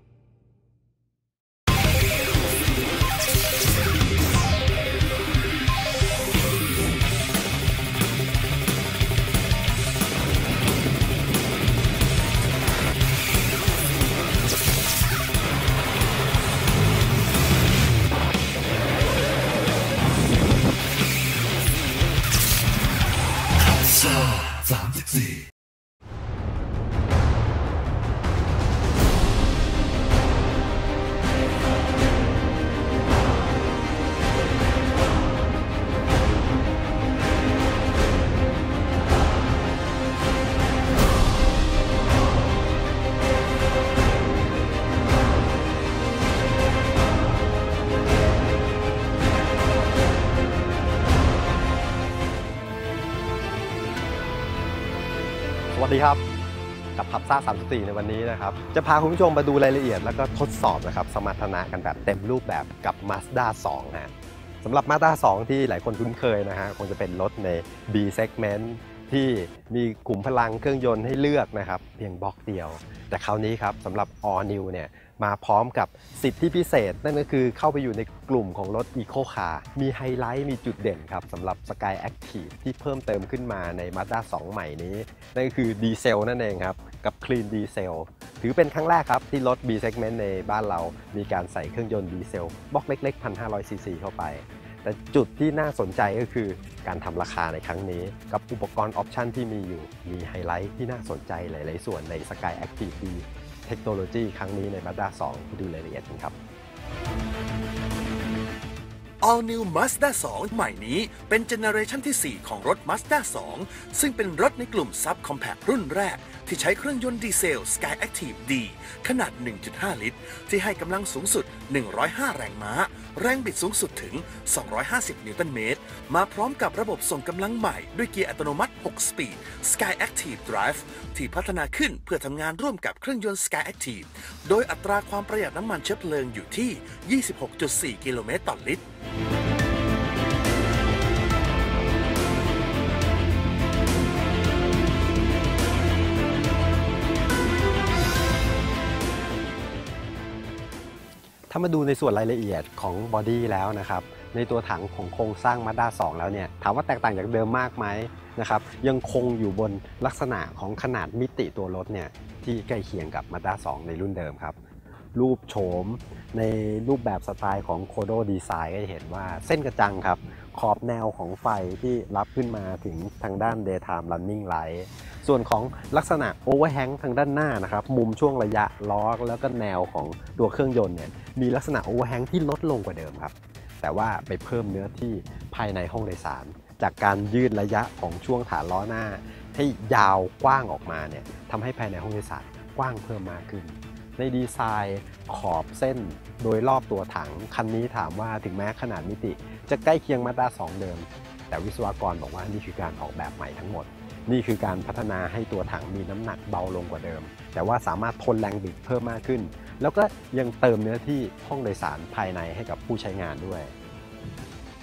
สวั ザ・ザ・ザ・ザ・ สดีครับ กับพับซ่า34 ในวันนี้นะครับ จะพาคุณผู้ชมมาดูรายละเอียดแล้วก็ทดสอบนะครับ สมรรถนะกันแบบเต็มรูปแบบกับ Mazda 2นะสำหรับ Mazda 2 ที่หลายคนคุ้นเคยนะฮะคงจะเป็นรถใน B segment ที่มีกลุ่มพลังเครื่องยนต์ให้เลือกนะครับ เพียงบล็อกเดียว แต่คราวนี้ครับสำหรับ All New เนี่ย มาพร้อมกับสิทธิพิเศษ นั่นก็คือเข้าไปอยู่ในกลุ่มของรถ Eco Car มีไฮไลท์มีจุดเด่นครับสำหรับ Sky Active ที่เพิ่มเติมขึ้นมาใน Mazda 2 ใหม่นี้ นั่นก็คือดีเซลนั่นเองครับ กับ Clean Diesel ถือเป็นครั้งแรกครับ ที่รถ B segment ในบ้านเรา มีการใส่เครื่องยนต์ดีเซลบล็อกเล็กๆ 1,500 ซีซีเข้าไป แต่จุดที่น่าสนใจก็คือการทำราคาในครั้งนี้ กับอุปกรณ์ออปชันที่มีอยู่มีไฮไลท์ที่น่าสนใจหลาย ๆ ส่วนใน Sky Active D เทคโนโลยีครั้งนี้ใน Mazda 2ไปดูรายละเอียดกันครับ All New Mazda 2 ใหม่นี้เป็นเจเนอเรชันที่ 4 ของรถ Mazda 2 ซึ่งเป็นรถในกลุ่ม Sub Compact รุ่นแรก ที่ใช้เครื่องยนต์ดีเซล Sky Active D ขนาด 1.5 ลิตร ที่ให้กำลังสูงสุด 105 แรงม้า แรงบิดสูงสุดถึง 250 นิวตันเมตร มาพร้อมกับระบบส่งกำลังใหม่ด้วยเกียร์อัตโนมัติ 6 สปีด Sky Active Drive ที่พัฒนาขึ้นเพื่อทำงานร่วมกับเครื่องยนต์ Sky Active โดยอัตราความประหยัดน้ำมันเชื้อเพลิงอยู่ที่ 26.4 กิโลเมตรต่อลิตร ถ้ามาดูในส่วนรายละเอียดของบอดี้แล้วนะครับในตัวถังของโครงสร้างมาด้า2แล้วเนี่ยถามว่าแตกต่างจากเดิมมากไหมนะครับยังคงอยู่บนลักษณะของขนาดมิติตัวรถเนี่ยที่ใกล้เคียงกับมาด้า2ในรุ่นเดิมครับ รูปโฉม ในรูปแบบสไตล์ของโคโดดีไซน์ก็จะเห็นว่าเส้นกระจังครับ ขอบแนวของไฟที่รับขึ้นมาถึงทางด้าน daytime running light ส่วนของลักษณะ overhang ทางด้านหน้านะครับ มุมช่วงระยะล้อแล้วก็แนวของตัวเครื่องยนต์เนี่ยมีลักษณะ overhang ที่ลดลงกว่าเดิมครับ แต่ว่าไปเพิ่มเนื้อที่ภายในห้องโดยสารจากการยืดระยะของช่วงฐานล้อหน้า ให้ยาวกว้างออกมาเนี่ยทำให้ภายในห้องโดยสารกว้างเพิ่มมากขึ้น ในดีไซน์ขอบเส้นโดยรอบตัวถัง คันนี้ถามว่าถึงแม้ขนาดมิติ จะใกล้เคียงมาด้า2 เดิม แต่วิศวกรบอกว่านี่คือการออกแบบใหม่ทั้งหมด นี่คือการพัฒนาให้ตัวถังมีน้ำหนักเบาลงกว่าเดิม แต่ว่าสามารถทนแรงบิดเพิ่มมากขึ้น แล้วก็ยังเติมเนื้อที่ห้องโดยสารภายในให้กับผู้ใช้งานด้วย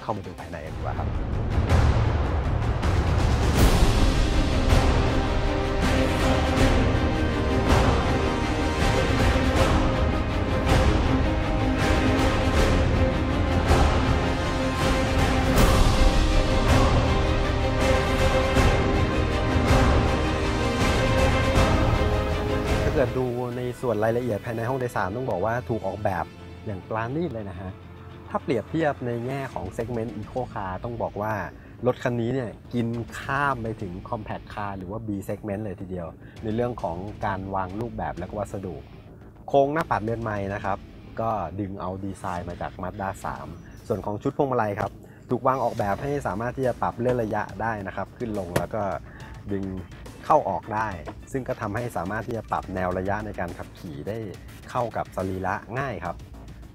เข้ามาดูภายในกันดีกว่าครับ วนรายละเอียดภายในห้องโดยสารต้องบอกว่าถูกออกแบบอย่างปราณีตเลยนะฮะ ถ้าเปรียบเทียบในแง่ของเซกเมนต์อีโคคาร์ต้องบอกว่ารถคันนี้เนี่ยกินข้ามไปถึง Compact Car หรือว่า B segment เลยทีเดียว ในเรื่องของการวางรูปแบบและวัสดุ โครงหน้าปัดเรือนไม้นะครับ ก็ดึงเอาดีไซน์มาจาก Mazda 3 ส่วนของชุดพวงมาลัยครับ ถูกวางออกแบบให้สามารถที่จะปรับเลื่อนระยะได้นะครับ ขึ้นลงแล้วก็ดึง เข้าออกได้ ซึ่งก็ทำให้สามารถที่จะปรับแนวระยะในการขับขี่ได้เข้ากับสรีระง่ายครับ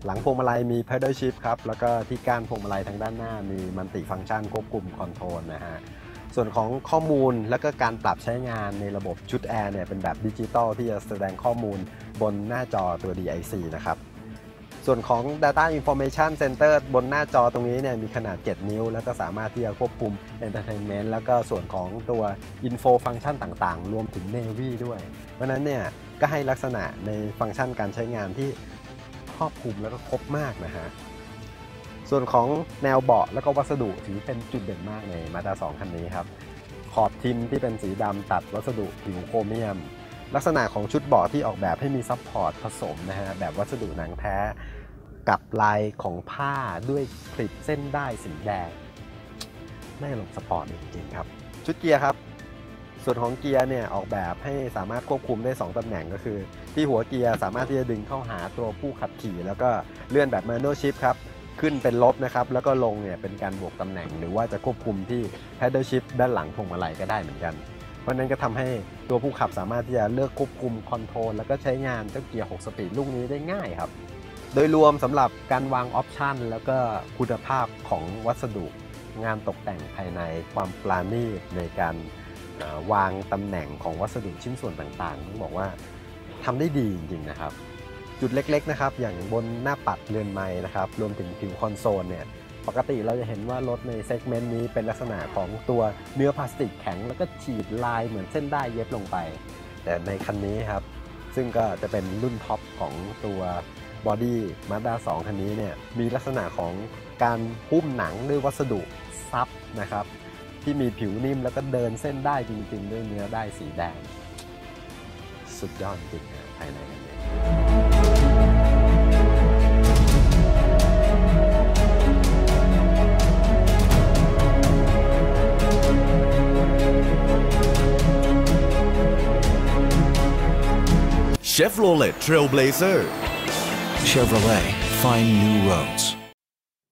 หลังพวงมาลัยมี pedal shift ครับ แล้วก็ที่ก้านพวงมาลัยทางด้านหน้ามีมัลติฟังก์ชันควบคุมคอนโทรลนะฮะส่วนของข้อมูลและก็การปรับใช้งานในระบบชุดแอร์เนี่ยเป็นแบบดิจิตอลที่จะแสดงข้อมูลบนหน้าจอตัว DIC นะครับ ส่วนของ Data Information Center บนหน้าจอตรงนี้เนี่ยมีขนาด 7 นิ้ว แล้วก็สามารถที่จะควบคุม Entertainment แล้วก็ส่วนของตัว Info ฟังก์ชันต่างๆ รวมถึง Navy ด้วย เพราะนั้นเนี่ยก็ให้ลักษณะในฟังก์ชันการใช้งานที่ครอบคลุมแล้วก็ครบมากนะฮะส่วนของแนวเบาะแล้วก็วัสดุถือเป็นจุดเด่นมากในมาด้า2คันนี้ครับขอบทิมที่เป็นสีดำตัดวัสดุผิวโครเมียม ลักษณะของชุดเบาะที่ออกแบบให้มีซัพพอร์ตผสมนะฮะแบบวัสดุหนังแท้ กับลายของผ้าด้วยคลิปเส้นได้สีแดงได้ลงสปอร์ตจริงๆครับ ชุดเกียร์ครับ ส่วนของเกียร์เนี่ยออกแบบให้สามารถควบคุมได้ 2ตำแหน่งก็คือ ที่หัวเกียร์สามารถที่จะดึงเข้าหาตัวผู้ขับขี่ แล้วก็เลื่อนแบบ manual shift ครับขึ้นเป็นลบนะครับ แล้วก็ลงเนี่ยเป็นการบวกตำแหน่ง หรือว่าจะควบคุมที่ paddle shift ด้านหลังพวงมาลัยก็ได้เหมือนกัน เพราะนั้นก็ทำให้ตัวผู้ขับสามารถที่จะเลือกควบคุมคอนโทรลแล้วก็ใช้งานเจ้าเกียร์ 6 สปีดลูกนี้ได้ง่ายครับ โดยรวมสำหรับการวางออปชันแล้วก็คุณภาพของวัสดุ งานตกแต่งภายในความปราณีตในการวางตำแหน่งของวัสดุชิ้นส่วนต่างๆต้องบอกว่าทำได้ดีจริงๆนะครับ จุดเล็กๆนะครับ อย่างบนหน้าปัดเรือนไม้นะครับ รวมถึงผิวคอนโซลเนี่ย ปกติเราจะเห็นว่ารถในเซกเมนต์นี้เป็นลักษณะของตัวเนื้อพลาสติกแข็ง แล้วก็ฉีดลายเหมือนเส้นได้เย็บลงไป แต่ในคันนี้ครับ ซึ่งก็จะเป็นรุ่นท็อปของตัวบอดี้มาด้า2คันนี้เนี่ยมีลักษณะของการหุ้มหนังด้วยวัสดุซับนะครับ ที่มีผิวนิ่มแล้วก็เดินเส้นได้จริงๆ ด้วยเนื้อได้สีแดง สุดยอดจริงนะภายในคันนี้ Chevrolet Trailblazer. Chevrolet, find new roads.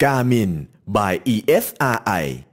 Garmin by ESRI.